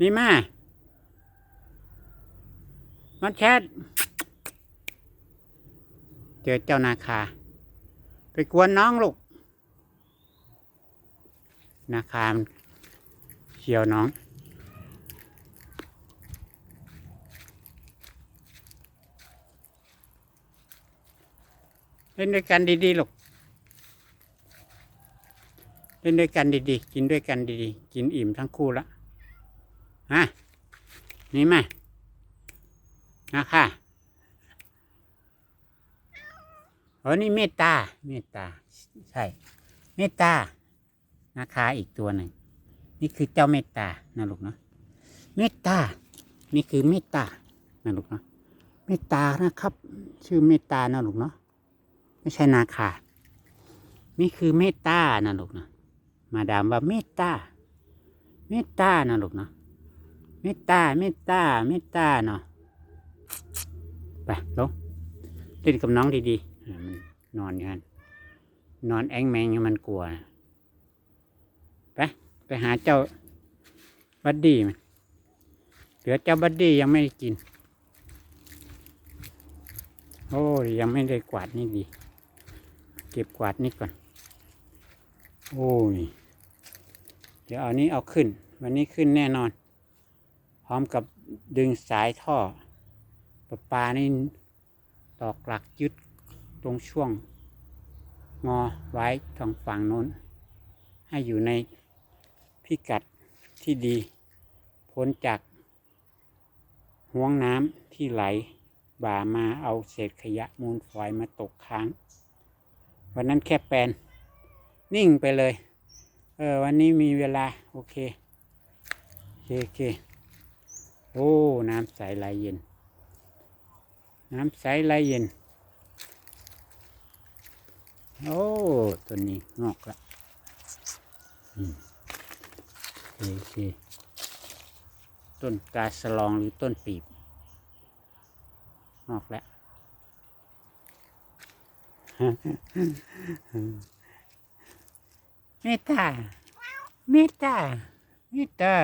นี่มาน้องแชทเจอเจ้านาคา ไปกวนน้องลูก นาคามเชียวน้องเล่นด้วยกันดีๆลูกเล่นด้วยกันดีๆ กินด้วยกันดีๆ กินอิ่มทั้งคู่ละะนี่มานะค่ะโอ้นี่เมตตา เมตตา ใช่ เมตตา นะคะอีกตัวหนึ่ง นี่คือเจ้าเมตตานะลูกเนาะ เมตตา นี่คือเมตตานะลูกเนาะ เมตตานะครับ ชื่อเมตตานะลูกเนาะ ไม่ใช่นาคา นี่คือเมตตานะลูกนาะ มาดามว่าเมตตา เมตตานะลูกเนาะ เมตตาเมตตาเมตตาเนาะไปลงเล่นกับน้องดีๆมันนอนอย่างนั้นนอนแองแมงมันกลัวไปไปหาเจ้าบัดดี้มันเหลือเจ้าบัดดี้ยังไม่ได้กิน โอ้ยยังไม่ได้กวาดนี่ดี เก็บกวาดนี่ก่อน โอ้ย เดี๋ยวเอานี้เอาขึ้น วันนี้ขึ้นแน่นอน พร้อมกับดึงสายท่อประปานี่ตอกหลักยึดตรงช่วง งอไว้ทางฝั่งโน้น ให้อยู่ในพิกัดที่ดี พ้นจากห่วงน้ำที่ไหล บ่ามาเอาเศษขยะมูลฝอยมาตกค้าง วันนั้นแค่แปลนนิ่งไปเลย เออ วันนี้มีเวลา โอเค โอเค โอ้ น้ำใสไหลเย็น น้ำใสไหลเย็น โอ้ตัวนี้งอกละอืมโอเคโอเคต้นกาสลองหรือต้นปีบงอกแล้วเมตตาเมตตาเมตตา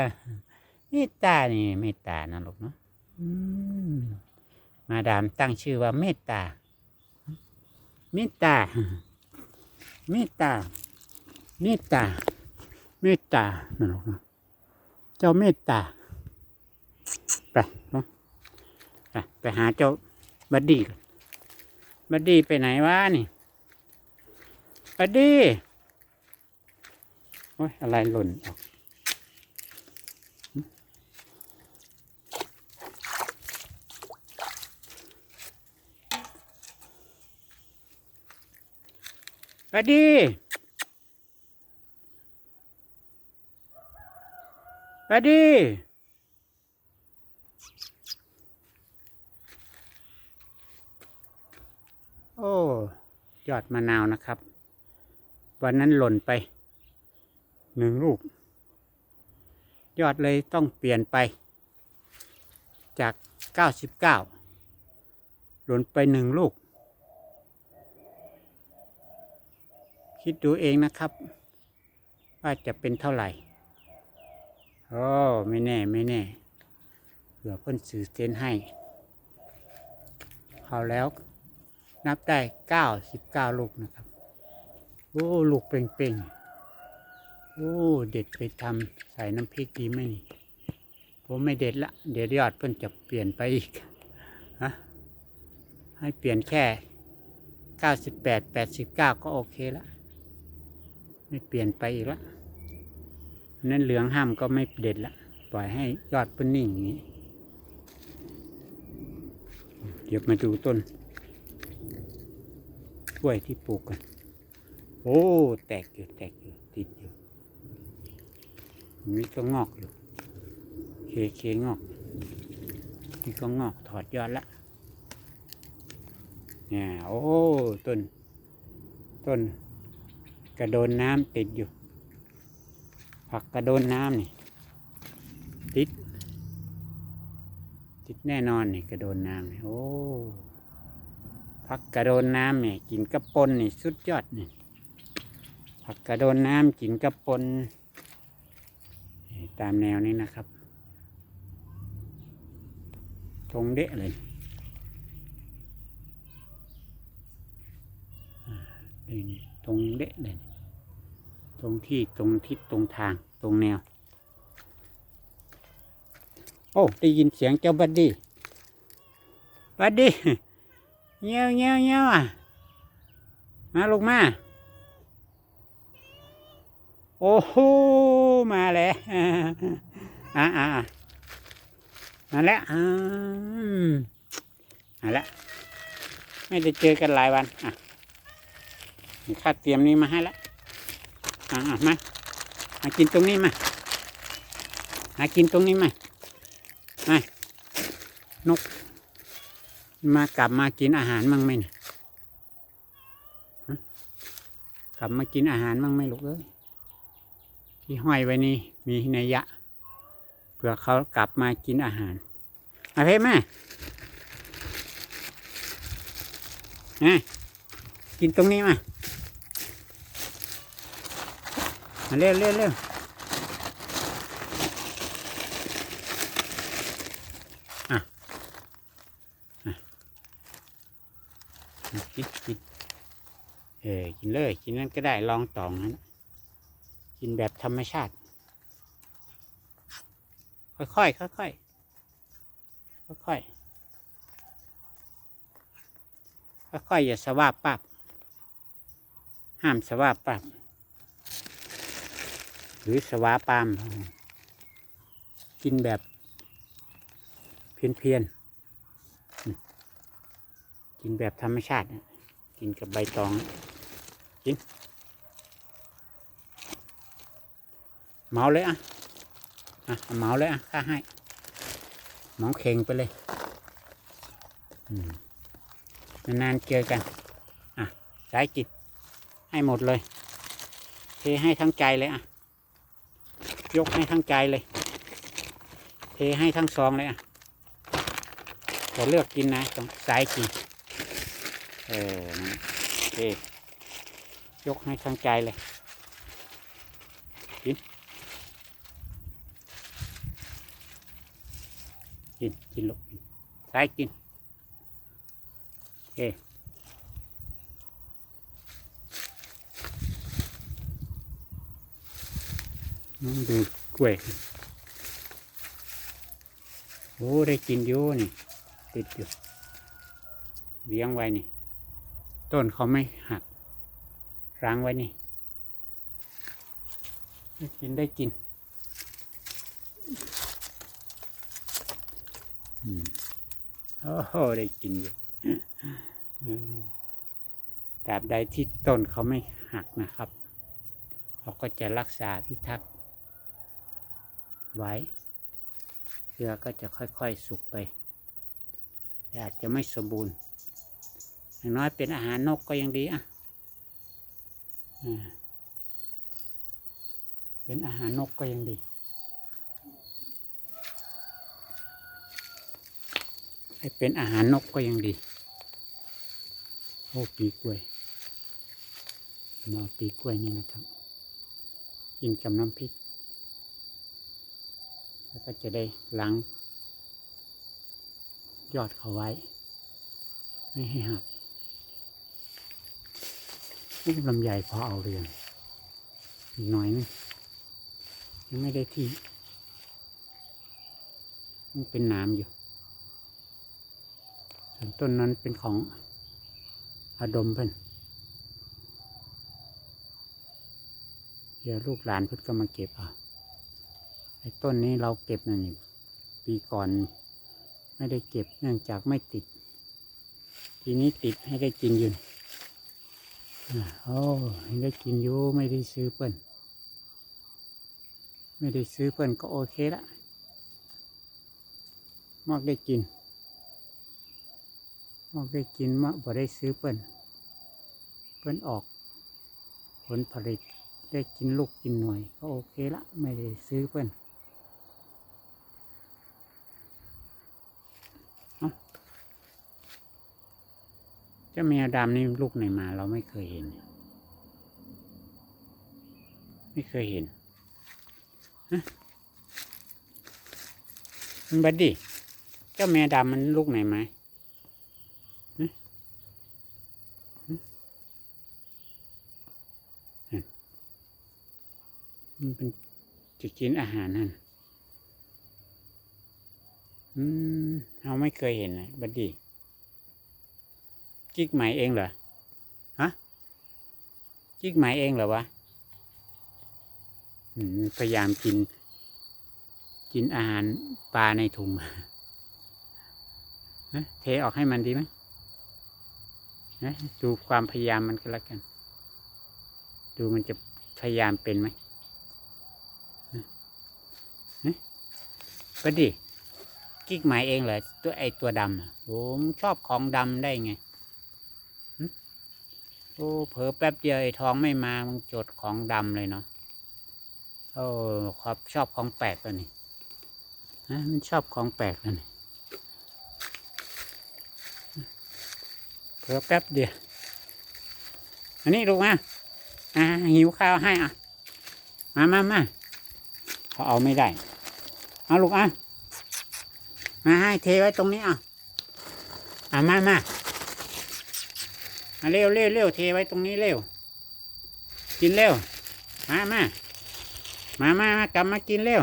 เมตตานี่เมตตานะลูกเนาะมาดามตั้งชื่อว่าเมตตา เมตตา เมตตา เมตตา เมตตานะลูกเนาะเจ้าเมตตา ไปเนาะไปไปหาเจ้าบัดดี้ก่อนบัดดี้ไปไหนวะนี่บัดดี้โอ้ยอะไรหล่นออก ไปดีไปดีโอ้ยอดมะนาวนะครับ วันนั้นหล่นไปหนึ่งลูก ยอดเลยต้องเปลี่ยนไป จากเก้าสิบเก้าหล่นไปหนึ่งลูก คิดดูเองนะครับ ว่าจะเป็นเท่าไหร่โอ้ไม่แน่ไม่แน่เผื่อเพิ่นสื่อเซนให้เอาแล้วนับได้เก้าสิบเก้าลูกนะครับ โอ้ลูกเป่งๆ โอ้เด็ดไปทำใส่น้ำพริกดีไหมนี่ ผมไม่เด็ดละ เดี๋ยวยอดเพิ่นจะเปลี่ยนไปอีกฮะให้เปลี่ยนแค่เก้าสิบแปดแปดสิบเก้าก็โอเคละ ไม่เปลี่ยนไปอีกละนั้นเหลืองห้ามก็ไม่เด็ดละปล่อยให้ยอดเพิ่นนิ่งอย่างนี้ เดี๋ยวมาดูต้นกล้วยที่ปลูกกัน โอ้ แตกอยู่ แตกอยู่ ติดอยู่นี่ก็งอกอยู่ เคเคงอก นี่ก็งอกถอดยอดละเนี่ยโอ้ ต้น ต้น กระโดนน้ำติดอยู่ ผักกระโดนน้ำนี่ ติด ติดแน่นอนนี่กระโดนน้ำนี่โอ้ผักกระโดนน้ำเนี่ยกินกระปนนี่สุดยอดนี่ผักกระโดนน้ำกินกระปนนี่ตามแนวนี้นะครับตรงเดะเลยอ่านี่ตรงเดะเลย ตรงที่ตรงทิศตรงทางตรงแนว โอ้ ได้ยินเสียงเจ้าบัดดี้บัดดี้เงี้ยวเงี้ยวเงี้ยวอะ มาลงมา โอ้โหมาแล้วอ่าอ่าอ่ามาแล้วอืมมาแล้วไม่ได้เจอกันหลายวันอะนี่ข้าเตรียมนี้มาให้แล้ว อะอะมามากินตรงนี้มามากินตรงนี้มามานก มากลับมากินอาหารมั่งไหมเนี่ยฮะกลับมากินอาหารมั่งไหมลูกเอ้ยที่ห้อยไว้นี่มีนัยยะเพื่อเขากลับมากินอาหารมาเพ่แม่มากินตรงนี้มา เร็วเร็วเร็วอะอะกินกินเออกินเลยกินนั่นก็ได้ลองตองนั้นกินแบบธรรมชาติ ค่อยๆค่อยๆค่อยๆค่อยๆอย่าสวาบปับห้ามสวาบปับ หรือสวาปาม กินแบบเพียนเพียนกินแบบธรรมชาติ กินกับใบตองกินเมาเลยอะอะเมาเลยอะข้าให้เมาเข่งไปเลยนานๆเจอกัน อะสายกินให้หมดเลยเทให้ทั้งใจเลยอะ ยกให้ทั้งใจเลย เทให้ทั้งซองเลยอะแต่เลือกกินนะต้องสายกิน เออนั่นโอเคยกให้ทั้งใจเลย กิน กิน กินลูกกินสายกินโอเค น้องดูกล้วย โอ้ ได้กินอยู่นี่ ติดอยู่เลี้ยงไว้นี่ ต้นเขาไม่หักร้งไว้นี่ ได้กินได้กินอืมโอ้โหได้กินอยู่อืมตราบใดที่ต้นเขาไม่หักนะครับ เขาก็จะรักษาพิทักษ์ ไว้เครือก็จะค่อยๆสุกไปอาจจะไม่สมบูรณ์ อย่างน้อยเป็นอาหารนกก็ยังดีอะเป็นอาหารนกก็ยังดี ให้เป็นอาหารนกก็ยังดี โอ้ปีกล้วย มาปีกล้วยนี่นะครับ กินกับน้ำพริก ก็จะได้ล้างยอดเขาไว้ ไม่ให้หักนี่ลำใหญ่พอเอาเรียงอีกหน่อยนึงยังไม่ได้ที่มันเป็นน้ำอยู่ ส่วนต้นนั้นเป็นของอาดมเพิ่นเดี๋ยวลูกหลานเพิ่นก็มาเก็บเอา ไอ้ต้นนี้เราเก็บนั่นนี่ปีก่อน ไม่ได้เก็บเนื่องจากไม่ติด ทีนี้ติดให้ได้กินอยู่นี่อ่าโอ้ให้ได้กินอยู่ไม่ได้ซื้อเปิ้นไม่ได้ซื้อเปิ้นก็โอเคละมอกได้กินมอกได้กินมากบ่ได้ซื้อเปิ้นเปิ้นออก ผลผลิตได้กินลูกกินหน่วยก็โอเคละไม่ได้ซื้อเพื่นเอ้า เจ้าแมวดำนี่ลูกไหนมาเราไม่เคยเห็น ไม่เคยเห็นฮะมันบัดดี้เจ้าแม่ดำมันลูกไหนไหมมันเป็นจะกินอาหารนั่น อืม เราไม่เคยเห็นนะบัดดี้ จิกไหมเองเหรอฮะจิกไหมเองเหรอวะพยายามกิน กินอาหารปลาในถุงเทออกให้มันดีไหมดูความพยายามมันก็แล้วกัน ดูมันจะพยายามเป็นไหมนะนะไปดิ กิ๊กหมายเองเหรอตัวไอตัวดำโอ้มชอบของดำได้ไง โอ้เผลอแป๊บเดียวไอ้ทองไม่มามึงจดของดำเลยเนาะโอ้ครับชอบของแปลกแล้วนี่นะมันชอบของแปลกแล้วนี่เพิ่แป๊บเดียว อันนี้ลูกมาอ่าหิวข้าวให้อะ มามามาเขาเอาไม่ได้ เอาลูกอะมาให้เทไว้ตรงนี้อะอะมามามา เร็วเร็วเร็วเทไว้ตรงนี้เร็ว กินเร็ว มามามามา มากลับมากินเร็ว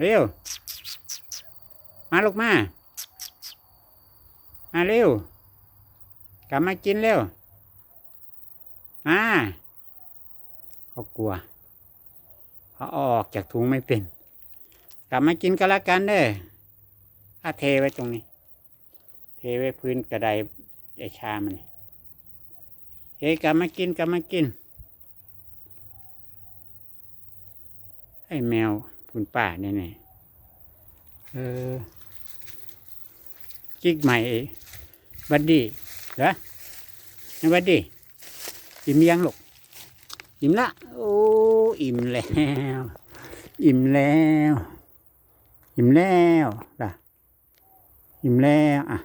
เร็ว มาลูกมา มาเร็ว กลับมากินเร็วอ่าเขากลัวเขาอาออกจากถุงไม่เป็น กลับมากินก็แล้วกันเด้อถ้าเทไว้ตรงนี้ เทไว้พื้นกระได ไอชามันนี่เทกลับมากินกลับมากิน ไอแมวคุณป้าเนี่ยเนี่ยเออจิกใหม่บัดดี้เหรอนี่วัดดิอิ่มยังลูกอิ่มละโอ้อิ่มแล้ว อิ่มแล้ว อิ่มแล้วล่ะ อิ่มแล้วอะ